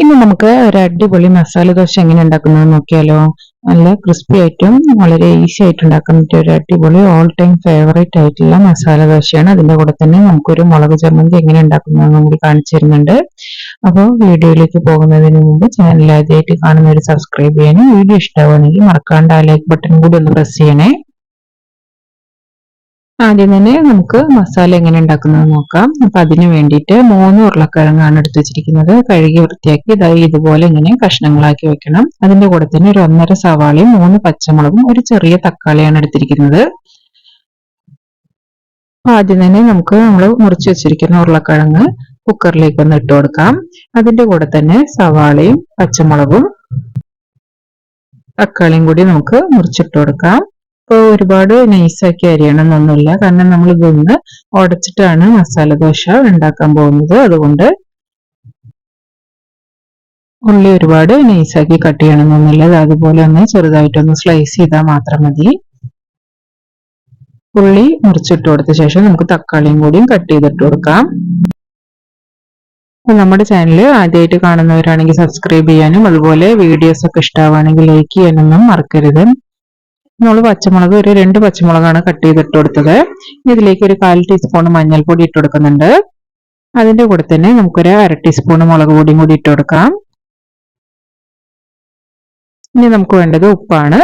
ഇനി നമുക്ക് ഒരു അടിപൊളി മസാല ദോശ എങ്ങനെ ഉണ്ടാക്കുന്നത് നോക്കിയാലോ? നല്ല ക്രിസ്പി ആയിട്ടും വളരെ ഈസി ആയിട്ട് ഉണ്ടാക്കാൻ പറ്റിയ ഒരു അടിപൊളി ഓൾ ടൈം ഫേവറേറ്റ് ആയിട്ടുള്ള മസാല ദോശയാണ്. അതിന്റെ കൂടെ തന്നെ നമുക്കൊരു മുളക് ചമ്മന്തി എങ്ങനെ ഉണ്ടാക്കുന്നതെന്നും കൂടി കാണിച്ചു തരുന്നുണ്ട്. അപ്പോൾ വീഡിയോയിലേക്ക് പോകുന്നതിന് മുമ്പ് ചാനൽ ആദ്യമായിട്ട് കാണുന്നവർ സബ്സ്ക്രൈബ് ചെയ്യാനും വീഡിയോ ഇഷ്ടമാണെങ്കിൽ മറക്കാണ്ട് ആ ലൈക്ക് ബട്ടൺ കൂടി ഒന്ന് പ്രസ് ചെയ്യണേ. ആദ്യം തന്നെ നമുക്ക് മസാല എങ്ങനെ ഉണ്ടാക്കുന്നത് നോക്കാം. അപ്പൊ അതിന് വേണ്ടിയിട്ട് മൂന്ന് ഉരുളക്കിഴങ്ങാണ് എടുത്തു വെച്ചിരിക്കുന്നത്. കഴുകി വൃത്തിയാക്കി ഇതായി ഇതുപോലെ ഇങ്ങനെ കഷ്ണങ്ങളാക്കി വെക്കണം. അതിന്റെ കൂടെ തന്നെ ഒരു ഒന്നര സവാളയും മൂന്ന് പച്ചമുളകും ഒരു ചെറിയ തക്കാളിയാണ് എടുത്തിരിക്കുന്നത്. ആദ്യം തന്നെ നമുക്ക് നമ്മൾ മുറിച്ചു വെച്ചിരിക്കുന്ന ഉരുളക്കിഴങ്ങ് കുക്കറിലേക്ക് ഒന്ന് ഇട്ട് കൊടുക്കാം. അതിന്റെ കൂടെ തന്നെ സവാളയും പച്ചമുളകും തക്കാളിയും കൂടി നമുക്ക് മുറിച്ചിട്ട് കൊടുക്കാം. ഇപ്പോൾ ഒരുപാട് നൈസാക്കി അരിയണമെന്നൊന്നുമില്ല കാരണം നമ്മൾ ഇതൊന്ന് ഉടച്ചിട്ടാണ് മസാല ദോശ ഉണ്ടാക്കാൻ പോകുന്നത്. അതുകൊണ്ട് ഉള്ളി ഒരുപാട് നൈസാക്കി കട്ട് ചെയ്യണമെന്നൊന്നുമില്ല അതുപോലെ ഒന്ന് ചെറുതായിട്ടൊന്ന് സ്ലൈസ് ചെയ്താൽ മാത്രം മതി. ഉള്ളി മുറിച്ചിട്ട് കൊടുത്ത ശേഷം നമുക്ക് തക്കാളിയും കൂടിയും കട്ട് ചെയ്തിട്ട് കൊടുക്കാം. നമ്മുടെ ചാനൽ ആദ്യമായിട്ട് കാണുന്നവരാണെങ്കിൽ സബ്സ്ക്രൈബ് ചെയ്യാനും അതുപോലെ വീഡിയോസ് ഒക്കെ ഇഷ്ടമാണെങ്കിൽ ലൈക്ക് ചെയ്യാനൊന്നും മറക്കരുത്. നമ്മൾ പച്ചമുളക് ഒരു രണ്ട് പച്ചമുളകാണ് കട്ട് ചെയ്ത് ചെയ്തിട്ട് കൊടുത്തത് ഇതിലേക്ക് ഒരു കാൽ ടീസ്പൂൺ മഞ്ഞൾപ്പൊടി ഇട്ട് കൊടുക്കുന്നുണ്ട് അതിന്റെ കൂടെ തന്നെ നമുക്കൊരു അര ടീസ്പൂൺ മുളക് പൊടിയും കൂടി ഇട്ട് കൊടുക്കാം ഇനി നമുക്ക് വേണ്ടത് ഉപ്പാണ്.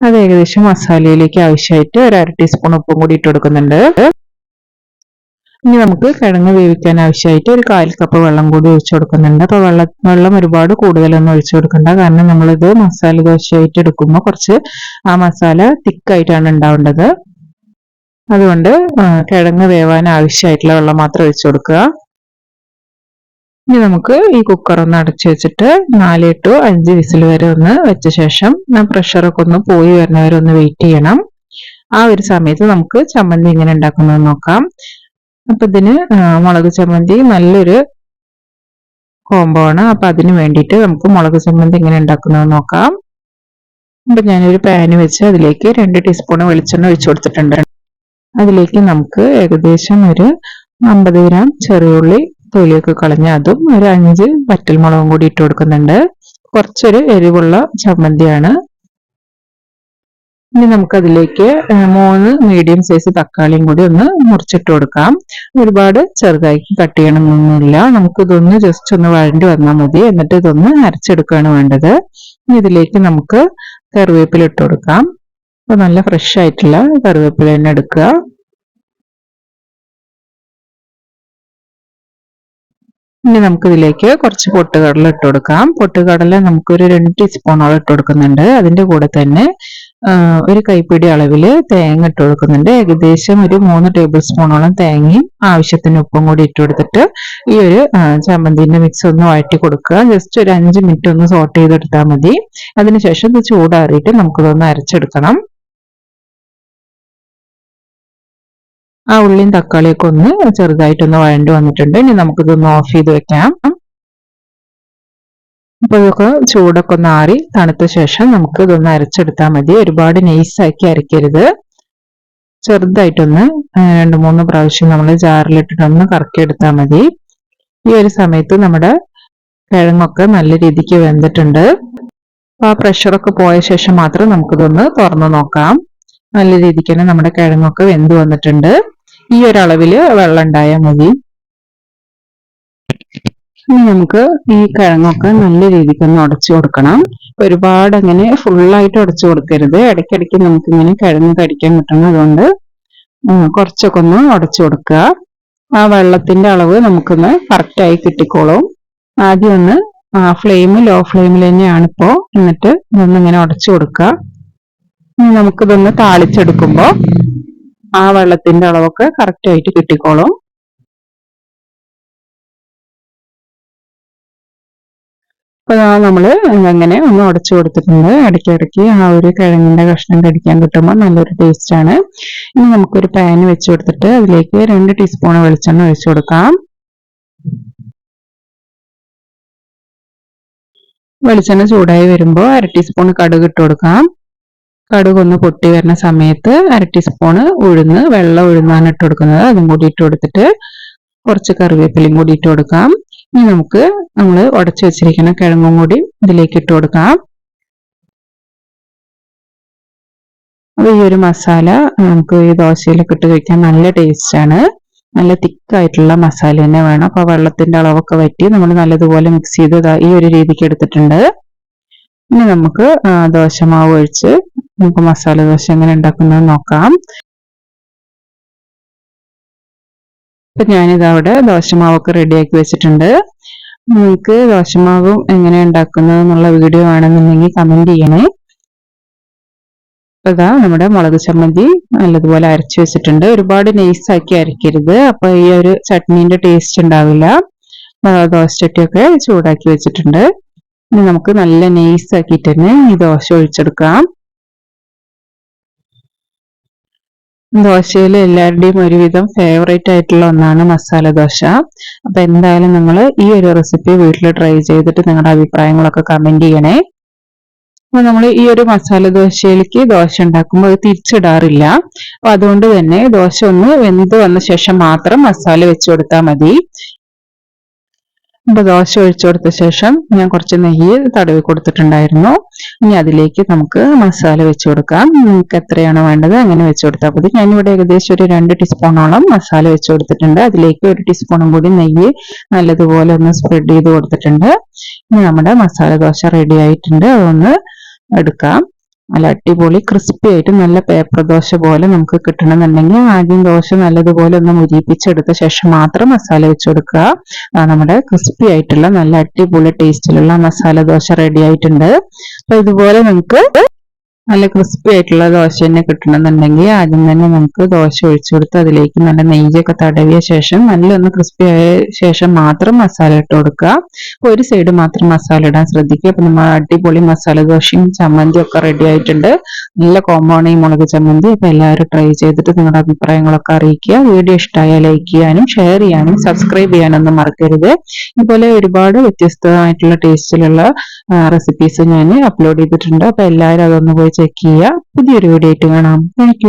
അത് ഏകദേശം മസാലയിലേക്ക് ആവശ്യമായിട്ട് ഒരു അര ടീസ്പൂൺ ഉപ്പും കൂടി ഇട്ട് കൊടുക്കുന്നുണ്ട് ഇനി നമുക്ക് കിഴങ്ങ് വേവിക്കാൻ ആവശ്യമായിട്ട് ഒരു കാൽ കപ്പ് വെള്ളം കൂടി ഒഴിച്ചു കൊടുക്കുന്നുണ്ട്. അപ്പൊ വെള്ളം വെള്ളം ഒരുപാട് കൂടുതലൊന്നും ഒഴിച്ചു കൊടുക്കണ്ട. കാരണം നമ്മളിത് മസാല ദോശയായിട്ട് എടുക്കുമ്പോൾ കുറച്ച് ആ മസാല തിക്കായിട്ടാണ് ഉണ്ടാവേണ്ടത്. അതുകൊണ്ട് കിഴങ്ങ് വേവാൻ ആവശ്യമായിട്ടുള്ള വെള്ളം മാത്രം ഒഴിച്ചു കൊടുക്കുക. ഇനി നമുക്ക് ഈ കുക്കർ ഒന്ന് അടച്ചു വെച്ചിട്ട് നാല് ടു അഞ്ച് വിസിൽ വരെ ഒന്ന് വെച്ച ശേഷം പ്രഷറൊക്കെ ഒന്ന് പോയി വരുന്നവരെ ഒന്ന് വെയിറ്റ് ചെയ്യണം. ആ ഒരു സമയത്ത് നമുക്ക് ചമ്മന്തി എങ്ങനെ ഉണ്ടാക്കുന്നത് നോക്കാം. അപ്പൊ ഇതിന് മുളക് ചമ്മന്തി നല്ലൊരു കോംബോ ആണ് അപ്പൊ അതിന് വേണ്ടിയിട്ട് നമുക്ക് മുളക് ചമ്മന്തി എങ്ങനെ ഉണ്ടാക്കുന്നത് നോക്കാം. അപ്പൊ ഞാനൊരു പാന് വെച്ച് അതിലേക്ക് രണ്ട് ടീസ്പൂൺ വെളിച്ചെണ്ണ ഒഴിച്ചു കൊടുത്തിട്ടുണ്ട്. അതിലേക്ക് നമുക്ക് ഏകദേശം ഒരു അമ്പത് ഗ്രാം ചെറിയുള്ളി തൊലിയൊക്കെ കളഞ്ഞ അതും ഒരു അഞ്ച് വറ്റൽമുളകും കൂടി ഇട്ട് കൊടുക്കുന്നുണ്ട്. കുറച്ചൊരു എരിവുള്ള ചമ്മന്തിയാണ്. ഇനി നമുക്കതിലേക്ക് മൂന്ന് മീഡിയം സൈസ് തക്കാളിയും കൂടി ഒന്ന് മുറിച്ചിട്ട് കൊടുക്കാം. ഒരുപാട് ചെറുതാക്കി കട്ട് ചെയ്യണമെന്നൊന്നുമില്ല. നമുക്കിതൊന്ന് ജസ്റ്റ് ഒന്ന് വഴണ്ടി വന്നാൽ മതി. എന്നിട്ട് ഇതൊന്ന് അരച്ചെടുക്കുകയാണ് വേണ്ടത്. ഇനി ഇതിലേക്ക് നമുക്ക് കറിവേപ്പില ഇട്ട് കൊടുക്കാം. അപ്പൊ നല്ല ഫ്രഷ് ആയിട്ടുള്ള കറിവേപ്പില തന്നെ എടുക്കുക. ഇനി നമുക്ക് ഇതിലേക്ക് കുറച്ച് പൊട്ടുകടല ഇട്ട് കൊടുക്കാം. പൊട്ടുകടല നമുക്കൊരു രണ്ട് ടീസ്പൂണോളം ഇട്ട് കൊടുക്കുന്നുണ്ട്. അതിന്റെ കൂടെ തന്നെ ഒരു കൈപ്പിടി അളവിൽ തേങ്ങ ഇട്ട് കൊടുക്കുന്നുണ്ട്. ഏകദേശം ഒരു മൂന്ന് ടേബിൾ സ്പൂണോളം തേങ്ങയും ആവശ്യത്തിന് ഉപ്പും കൂടി ഇട്ട് കൊടുത്തിട്ട് ഈ ഒരു ചമ്മന്തിന്റെ മിക്സ് ഒന്ന് വഴറ്റി കൊടുക്കുക. ജസ്റ്റ് ഒരു അഞ്ച് മിനിറ്റ് ഒന്ന് സോട്ട് ചെയ്തെടുത്താൽ മതി. അതിനുശേഷം ഇത് ചൂടാറിയിട്ട് നമുക്കിതൊന്ന് അരച്ചെടുക്കണം. ആ ഉള്ളിയും തക്കാളിയൊക്കെ ഒന്ന് ചെറുതായിട്ടൊന്ന് വഴണ്ടി വന്നിട്ടുണ്ട്. ഇനി നമുക്കിതൊന്ന് ഓഫ് ചെയ്ത് വെക്കാം. അപ്പൊ ഇതൊക്കെ ചൂടൊക്കെ ഒന്ന് ആറി തണുത്ത ശേഷം നമുക്ക് ഇതൊന്ന് അരച്ചെടുത്താൽ മതി. ഒരുപാട് നൈസാക്കി അരക്കരുത്. ചെറുതായിട്ടൊന്ന് രണ്ട് മൂന്ന് പ്രാവശ്യം നമ്മൾ ജാറിലിട്ടിട്ടൊന്ന് കറക്കിയെടുത്താൽ മതി. ഈ ഒരു സമയത്ത് നമ്മുടെ കിഴങ്ങൊക്കെ നല്ല രീതിക്ക് വെന്തിട്ടുണ്ട്. അപ്പൊ ആ പ്രഷറൊക്കെ പോയ ശേഷം മാത്രം നമുക്കിതൊന്ന് തുറന്നു നോക്കാം. നല്ല രീതിക്ക് തന്നെ നമ്മുടെ കിഴങ്ങൊക്കെ വെന്ത് വന്നിട്ടുണ്ട്. ഈ ഒരളവിൽ വെള്ളം ഉണ്ടായാൽ മതി. ഇനി നമുക്ക് ഈ കിഴങ്ങൊക്കെ നല്ല രീതിക്ക് ഒന്ന് ഉടച്ചു കൊടുക്കണം. ഒരുപാട് അങ്ങനെ ഫുള്ളായിട്ട് ഉടച്ചു കൊടുക്കരുത്. ഇടയ്ക്കിടയ്ക്ക് നമുക്ക് ഇങ്ങനെ കിഴങ്ങ് കടിക്കാൻ കിട്ടണം അതുകൊണ്ട് കുറച്ചൊക്കെ ഒന്ന് ഉടച്ചു കൊടുക്കുക. ആ വെള്ളത്തിന്റെ അളവ് നമുക്കൊന്ന് കറക്റ്റായി കിട്ടിക്കോളും. ആദ്യം ഒന്ന് ഫ്ലെയിം ലോ ഫ്ലെയിമിൽ തന്നെയാണ് ഇപ്പോ എന്നിട്ട് ഇതൊന്നിങ്ങനെ ഉടച്ചു കൊടുക്കുക. നമുക്കിതൊന്ന് താളിച്ചെടുക്കുമ്പോൾ ആ വെള്ളത്തിന്റെ അളവൊക്കെ കറക്റ്റ് ആയിട്ട് അപ്പൊ നമ്മൾ അങ്ങനെ ഒന്ന് ഉടച്ചു കൊടുത്തിട്ടുണ്ട്. ഇടയ്ക്ക് ഇടയ്ക്ക് ആ ഒരു കിഴങ്ങിന്റെ കഷ്ണം കടിക്കാൻ കിട്ടുമ്പോൾ നല്ലൊരു ടേസ്റ്റ് ആണ്. ഇനി നമുക്കൊരു പാൻ വെച്ച് കൊടുത്തിട്ട് അതിലേക്ക് രണ്ട് ടീസ്പൂൺ വെളിച്ചെണ്ണ ഒഴിച്ചു കൊടുക്കാം. വെളിച്ചെണ്ണ ചൂടായി വരുമ്പോൾ അര ടീസ്പൂൺ കടുക് ഇട്ട് കൊടുക്കാം. കടുക് ഒന്ന് പൊട്ടി വരുന്ന സമയത്ത് അര ടീസ്പൂൺ ഉഴുന്ന് വെള്ളം ഉഴുന്നാണ് ഇട്ട് കൊടുക്കുന്നത്. അതും കൂടി ഇട്ട് കൊടുത്തിട്ട് കുറച്ച് കറിവേപ്പിലയും കൂടി ഇട്ട് കൊടുക്കാം. ഇനി നമുക്ക് നമ്മൾ ഉടച്ചു വെച്ചിരിക്കുന്ന കിഴങ്ങും കൂടി ഇതിലേക്ക് ഇട്ട് കൊടുക്കാം. അപ്പൊ ഈ ഒരു മസാല നമുക്ക് ഈ ദോശയിലൊക്കെ ഇട്ട് കഴിക്കാൻ നല്ല ടേസ്റ്റ് ആണ്. നല്ല തിക്കായിട്ടുള്ള മസാല തന്നെ വേണം. അപ്പൊ വെള്ളത്തിന്റെ അളവൊക്കെ വറ്റി നമ്മൾ നല്ലതുപോലെ മിക്സ് ചെയ്ത് ഈ ഒരു രീതിക്ക് എടുത്തിട്ടുണ്ട്. ഇനി നമുക്ക് ദോശമാവ് ഒഴിച്ച് നമുക്ക് മസാല ദോശ എങ്ങനെ ഉണ്ടാക്കുന്നത് നോക്കാം. ഇപ്പൊ ഞാനിത് അവിടെ ദോശമാവൊക്കെ റെഡിയാക്കി വെച്ചിട്ടുണ്ട്. നിങ്ങൾക്ക് ദോശമാവും എങ്ങനെ ഉണ്ടാക്കുന്നത് എന്നുള്ള വീഡിയോ ആണെന്നുണ്ടെങ്കിൽ കമന്റ് ചെയ്യണേ. ഇതാ നമ്മുടെ മുളക് ചമ്മന്തി നല്ലതുപോലെ അരച്ചു വെച്ചിട്ടുണ്ട്. ഒരുപാട് ആക്കി അരക്കരുത്. അപ്പൊ ഈ ഒരു ചട്നീന്റെ ടേസ്റ്റ് ഉണ്ടാവില്ല. ദോശ ചട്ടിയൊക്കെ ചൂടാക്കി വെച്ചിട്ടുണ്ട്. ഇനി നമുക്ക് നല്ല നെയ്സ് ആക്കിയിട്ട് തന്നെ ഈ ദോശ ഒഴിച്ചെടുക്കാം. ദോശയിൽ എല്ലാവരുടെയും ഒരുവിധം ഫേവറേറ്റ് ആയിട്ടുള്ള ഒന്നാണ് മസാല ദോശ. അപ്പൊ എന്തായാലും നിങ്ങൾ ഈ ഒരു റെസിപ്പി വീട്ടിൽ ട്രൈ ചെയ്തിട്ട് നിങ്ങളുടെ അഭിപ്രായങ്ങളൊക്കെ കമന്റ് ചെയ്യണേ. അപ്പൊ നമ്മൾ ഈ ഒരു മസാല ദോശയിലേക്ക് ദോശ ഉണ്ടാക്കുമ്പോൾ അത് തിരിച്ചിടാറില്ല. അപ്പൊ അതുകൊണ്ട് തന്നെ ദോശ ഒന്ന് വെന്ത് വന്ന ശേഷം മാത്രം മസാല വെച്ചു കൊടുത്താൽ മതി. അപ്പൊ ദോശ ഒഴിച്ചു കൊടുത്ത ശേഷം ഞാൻ കുറച്ച് നെയ്യ് തടവി കൊടുത്തിട്ടുണ്ടായിരുന്നു. ഇനി അതിലേക്ക് നമുക്ക് മസാല വെച്ചു കൊടുക്കാം. നിങ്ങൾക്ക് എത്രയാണോ വേണ്ടത് അങ്ങനെ വെച്ചു കൊടുത്താൽ മതി. ഞാനിവിടെ ഏകദേശം ഒരു രണ്ട് ടീസ്പൂണോളം മസാല വെച്ചു കൊടുത്തിട്ടുണ്ട്. അതിലേക്ക് ഒരു ടീസ്പൂണും കൂടി നെയ്യ് നല്ലതുപോലെ ഒന്ന് സ്പ്രെഡ് ചെയ്ത് കൊടുത്തിട്ടുണ്ട്. ഇനി നമ്മുടെ മസാല ദോശ റെഡി ആയിട്ടുണ്ട്. അതൊന്ന് എടുക്കാം. നല്ല അടിപൊളി ക്രിസ്പി ആയിട്ട് നല്ല പേപ്പർ ദോശ പോലെ നമുക്ക് കിട്ടണമെന്നുണ്ടെങ്കിൽ ആദ്യം ദോശ നല്ലതുപോലെ ഒന്ന് മുരിപ്പിച്ചെടുത്ത ശേഷം മാത്രം മസാല വെച്ച് കൊടുക്കുക. നമ്മുടെ ക്രിസ്പി ആയിട്ടുള്ള നല്ല അടിപൊളി ടേസ്റ്റിലുള്ള മസാല ദോശ റെഡി ആയിട്ടുണ്ട്. അപ്പൊ ഇതുപോലെ നമുക്ക് നല്ല ക്രിസ്പി ആയിട്ടുള്ള ദോശ തന്നെ കിട്ടണമെന്നുണ്ടെങ്കിൽ ആദ്യം തന്നെ നമുക്ക് ദോശ ഒഴിച്ചു കൊടുത്ത് അതിലേക്ക് നല്ല നെയ്യൊക്കെ തടവിയ ശേഷം നല്ല ഒന്ന് ക്രിസ്പി ആയ ശേഷം മാത്രം മസാല ഇട്ട് കൊടുക്കുക. ഒരു സൈഡ് മാത്രം മസാല ഇടാൻ ശ്രദ്ധിക്കുക. അപ്പൊ നമ്മൾ അടിപൊളി മസാല ദോശയും ചമ്മന്തിയും ഒക്കെ റെഡി ആയിട്ടുണ്ട്. നല്ല കോമ്പൗണ്ട് ഈ മുളക് ചമ്മന്തി. അപ്പൊ എല്ലാവരും ട്രൈ ചെയ്തിട്ട് നിങ്ങളുടെ അഭിപ്രായങ്ങളൊക്കെ അറിയിക്കുക. വീഡിയോ ഇഷ്ടമായാൽ ലൈക്ക് ചെയ്യാനും ഷെയർ ചെയ്യാനും സബ്സ്ക്രൈബ് ചെയ്യാനൊന്നും മറക്കരുത്. ഇതുപോലെ ഒരുപാട് വ്യത്യസ്തമായിട്ടുള്ള ടേസ്റ്റിലുള്ള റെസിപ്പീസ് ഞാൻ അപ്ലോഡ് ചെയ്തിട്ടുണ്ട്. അപ്പൊ എല്ലാവരും അതൊന്ന് പോയി ചെക്ക് ചെയ്യുക. പുതിയൊരു വീഡിയോ ആയിട്ട് കാണാം. താങ്ക്